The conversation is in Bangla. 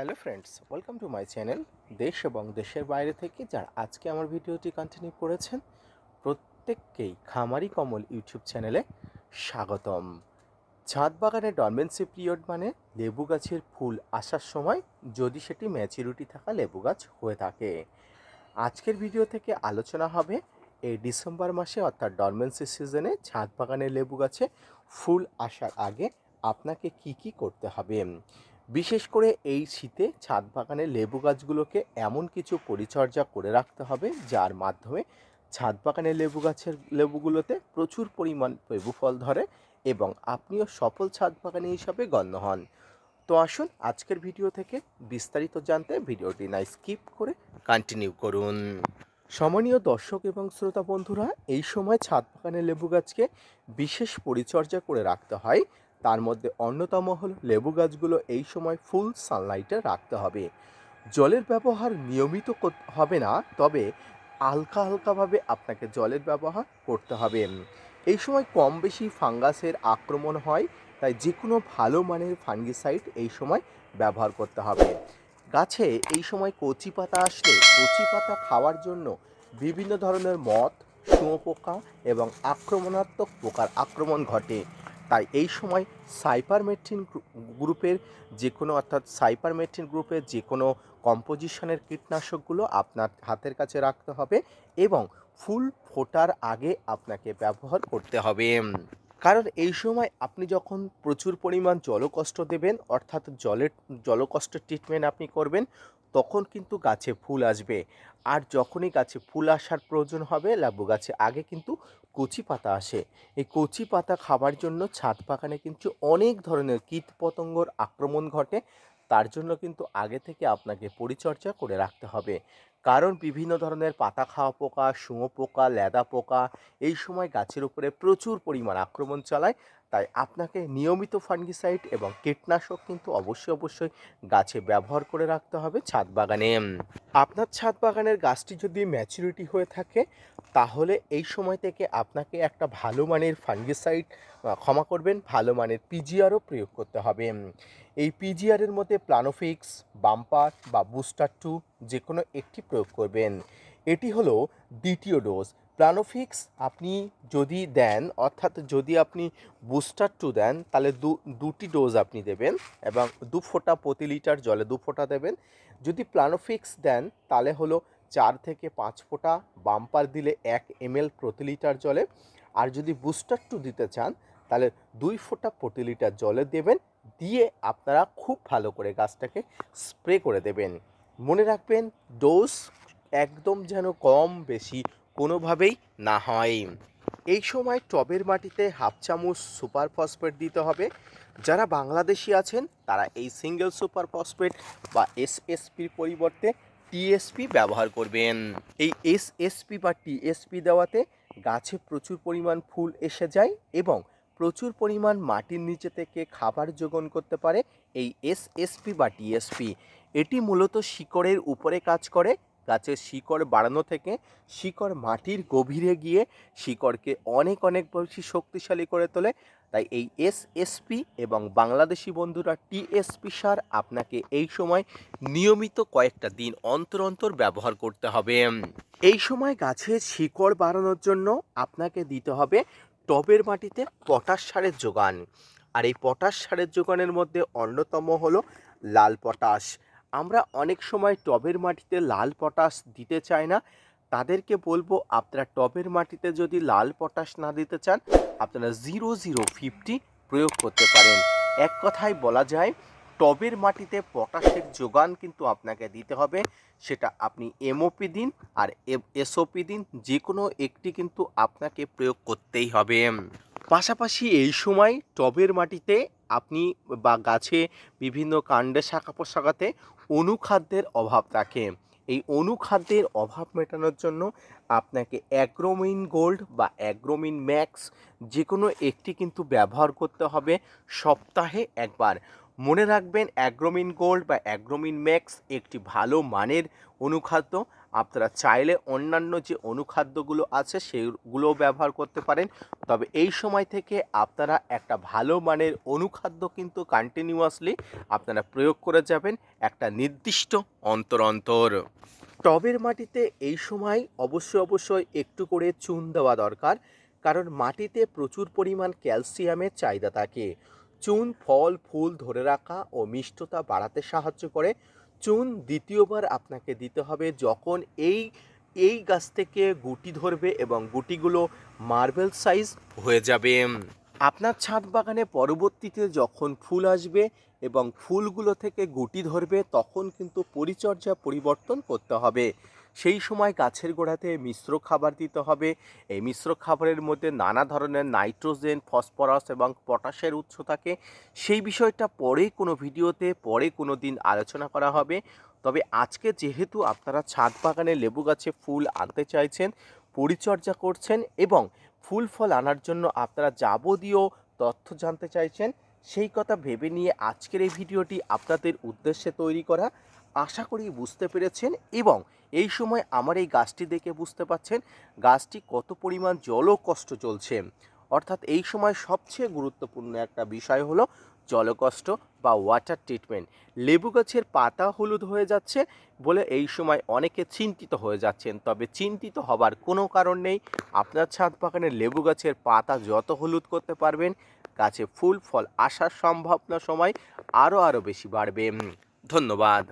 Hello friends welcome to my channel দেশ এবং দেশের বাইরে থেকে যারা আজকে আমার ভিডিওটি কন্টিনিউ করেছেন, প্রত্যেককেই খামারি কমল ইউটিউব চ্যানেলে স্বাগতম। ছাদ বাগানে ডরমেন্সি পিরিয়ড মানে লেবু গাছের ফুল আসার সময় যদি সেটি ম্যাচুরিটি থাকা লেবু গাছ হয়ে থাকে। আজকের ভিডিও থেকে আলোচনা হবে এই ডিসেম্বর মাসে অর্থাৎ ডরমেন্সি সিজনে ছাদ বাগানের লেবু গাছে ফুল আসার আগে আপনাকে কি কি করতে হবে। বিশেষ করে এই শীতে ছাদ বাগানে লেবু গাছগুলোকে এমন কিছু পরিচর্যা করে রাখতে হবে, যার মাধ্যমে ছাদ বাগানের লেবু গাছের, লেবুগুলোতে প্রচুর পরিমাণ লেবু ফল ধরে এবং আপনিও সফল ছাদ বাগানি হিসাবে গণ্য হন। তো আসুন আজকের ভিডিও থেকে বিস্তারিত জানতে ভিডিওটি না স্কিপ করে কন্টিনিউ করুন। সমনীয় দর্শক এবং শ্রোতা বন্ধুরা, এই সময় ছাদ বাগানের লেবু গাছকে বিশেষ পরিচর্যা করে রাখতে হয় তার মধ্যে অন্যতম হল লেবু গাছগুলো এই সময় ফুল সানলাইটে রাখতে হবে। জলের ব্যবহার নিয়মিত হবে না, তবে হালকা হালকাভাবে আপনাকে জলের ব্যবহার করতে হবে। এই সময় কম বেশি ফাঙ্গাসের আক্রমণ হয়, তাই যে কোনো ভালো মানের ফাঙ্গিসাইড এই সময় ব্যবহার করতে হবে। গাছে এই সময় কচি পাতা আসলে কচি পাতা খাওয়ার জন্য বিভিন্ন ধরনের মথ শুঁয়োপোকা এবং আক্রমণাত্মক পোকার আক্রমণ ঘটে। তাই এই সময় সাইপারমেট্রিন গ্রুপের যে কোনো অর্থাৎ সাইপারমেট্রিন গ্রুপের যে কোনো কম্পোজিশনের কীটনাশকগুলো আপনার হাতের কাছে রাখতে হবে এবং ফুল ফোটার আগে আপনাকে ব্যবহার করতে হবে। কারণ এই সময় আপনি যখন প্রচুর পরিমাণ জলকষ্ট দেবেন, অর্থাৎ জলের জলকষ্ট ট্রিটমেন্ট আপনি করবেন তখন কিন্তু গাছে ফুল আসবে। আর যখনই গাছে ফুল আসার প্রয়োজন হবে, লেবু গাছে আগে কিন্তু কচি পাতা আসে। এই কচি পাতা খাবার জন্য ছাদ বাগানে কিন্তু অনেক ধরনের কীট পতঙ্গর আক্রমণ ঘটে। তার জন্য কিন্তু আগে থেকে আপনাকে পরিচর্যা করে রাখতে হবে। কারণ বিভিন্ন ধরনের পাতা খাওয়া পোকা, শুঁয়ো পোকা, লেদা পোকা, এই সময় গাছের উপরে প্রচুর পরিমাণ আক্রমণ চালায়। তাই আপনাকে নিয়মিত ফাঙ্গিসাইড এবং কীটনাশক কিন্তু অবশ্যই অবশ্যই গাছে ব্যবহার করে রাখতে হবে ছাদ বাগানে। আপনার ছাদ বাগানের গাছটি যদি ম্যাচুরিটি হয়ে থাকে, তাহলে এই সময় থেকে আপনাকে একটা ভালো মানের ফাঙ্গিসাইড ক্ষমা করবেন, ভালো মানের পিজিআরও প্রয়োগ করতে হবে। এই পিজিআরের মধ্যে প্লানোফিক্স বাম্পার বা বুস্টার টু যে কোনো একটি প্রয়োগ করবেন। এটি হলো দ্বিতীয় ডোজ প্লানোফিক্স আপনি যদি দেন, অর্থাৎ যদি আপনি বুস্টার টু দেন, তাহলে দু, দুটি ডোজ আপনি দেবেন এবং দু ফোঁটা প্রতি লিটার জলে দু ফোঁটা দেবেন। যদি প্লানোফিক্স দেন, তাহলে হলো চার থেকে পাঁচ ফোঁটা বাম্পার দিলে এক এমএল প্রতি লিটার জলে। আর যদি বুস্টার টু দিতে চান, তাহলে দুই ফোঁটা প্রতি লিটার জলে দেবেন। দিয়ে আপনারা খুব ভালো করে গাছটাকে স্প্রে করে দেবেন। মনে রাখবেন, ডোজ একদম যেন কম বেশি কোনোভাবেই না হয়। এই সময় টবের মাটিতে হাফ চামচ সুপার ফসফেট দিতে হবে। যারা বাংলাদেশি আছেন, তারা এই সিঙ্গেল সুপার ফসফেট বা এসএসপির পরিবর্তে টিএসপি ব্যবহার করবেন। এই এসএসপি বা টিএসপি দেওয়াতে গাছে প্রচুর পরিমাণ ফুল এসে যায় এবং প্রচুর পরিমাণ মাটির নিচে থেকে খাবার যোগান করতে পারে এই এসএসপি বা টিএসপি এটি মূলত শিকড়ের উপরে কাজ করে গাছের শিকড় বাড়ানো থেকে শিকড় মাটির গভীরে গিয়ে শিকড়কে অনেক অনেক বেশি শক্তিশালী করে তোলে। তাই এই এসএসপি এবং বাংলাদেশি বন্ধুরা টিএসপি সার আপনাকে এই সময় নিয়মিত কয়েকটা দিন অন্তর অন্তর ব্যবহার করতে হবে। এই সময় গাছের শিকড় বাড়ানোর জন্য আপনাকে দিতে হবে টবের মাটিতে পটাশ সারের যোগান। আর এই পটাশ সারের যোগানের মধ্যে অন্যতম হলো লাল পটাশ। আমরা অনেক সময় টবের মাটিতে লাল পটাশ দিতে চাই না। তাদেরকে বলব, আপনারা টবের মাটিতে যদি লাল পটাশ না দিতে চান, আপনারা জিরো জিরো ফিফটি প্রয়োগ করতে পারেন। এক কথায় বলা যায়, টবের মাটিতে পটাশের যোগান কিন্তু আপনাকে দিতে হবে। সেটা আপনি এমওপি দিন আর এসওপি দিন যে কোনো একটি কিন্তু আপনাকে প্রয়োগ করতেই হবে। পাশাপাশি এই সময় টবের মাটিতে আপনি বা গাছে বিভিন্ন কাণ্ডে শাখা পোশাকাতে অনুখাদ্যের অভাব থাকে। এই অনুখাদ্যের অভাব মেটানোর জন্য আপনাকে অ্যাগ্রোমিন গোল্ড বা অ্যাগ্রোমিন ম্যাক্স যে কোনো একটি কিন্তু ব্যবহার করতে হবে সপ্তাহে একবার। মনে রাখবেন, অ্যাগ্রোমিন গোল্ড বা অ্যাগ্রোমিন ম্যাক্স একটি ভালো মানের অনুখাদ্য। আপনারা চাইলে অন্যান্য যে অনুখাদ্যগুলো আছে সেগুলোও ব্যবহার করতে পারেন। তবে এই সময় থেকে আপনারা একটা ভালো মানের অনুখাদ্য কিন্তু কন্টিনিউয়াসলি আপনারা প্রয়োগ করে যাবেন একটা নির্দিষ্ট অন্তর অন্তর। টবের মাটিতে এই সময় অবশ্যই অবশ্যই একটু করে চুন দেওয়া দরকার, কারণ মাটিতে প্রচুর পরিমাণ ক্যালসিয়ামের চাহিদা থাকে। চুন, ফল, ফুল ধরে রাখা ও মিষ্টতা বাড়াতে সাহায্য করে। চুন দ্বিতীয়বার আপনাকে দিতে হবে যখন এই এই গাছ থেকে গুটি ধরবে এবং গুটিগুলো মার্বেল সাইজ হয়ে যাবে। আপনার ছাদ বাগানে পরবর্তীতে যখন ফুল আসবে এবং ফুলগুলো থেকে গুটি ধরবে, তখন কিন্তু পরিচর্যা পরিবর্তন করতে হবে। সেই সময় গাছের গোড়াতে মিশ্র খাবার দিতে হবে। এই মিশ্র খাবারের মধ্যে নানা ধরনের নাইট্রোজেন, ফসফরাস এবং পটাশের উৎস থাকে। সেই বিষয়টা পরে কোনো ভিডিওতে, পরে কোনো দিন আলোচনা করা হবে। তবে আজকে যেহেতু আপনারা ছাদ বাগানে লেবু গাছে ফুল আনতে চাইছেন, পরিচর্যা করছেন এবং ফুল ফল আনার জন্য আপনারা যাবতীয় তথ্য জানতে চাইছেন, সেই কথা ভেবে নিয়ে আজকের এই ভিডিওটি আপনাদের উদ্দেশ্যে তৈরি করা। আশা করি বুঝতে পেরেছেন এবং এই সময় আমার এই গাছটি দেখে বুঝতে পাচ্ছেন গাছটি কত পরিমাণ জলও কষ্ট চলছে। অর্থাৎ এই সময় সবচেয়ে গুরুত্বপূর্ণ একটা বিষয় হলো জলকষ্ট বা ওয়াটার ট্রিটমেন্ট লেবু গাছের পাতা হলুদ হয়ে যাচ্ছে বলে এই সময় অনেকে চিন্তিত হয়ে যাচ্ছেন। তবে চিন্তিত হবার কোনো কারণ নেই। আপনার ছাদ বাগানের লেবু গাছের পাতা যত হলুদ করতে পারবেন, গাছে ফুল, ফল আসার সম্ভাবনা সময় আরও আরও বেশি বাড়বে। ধন্যবাদ।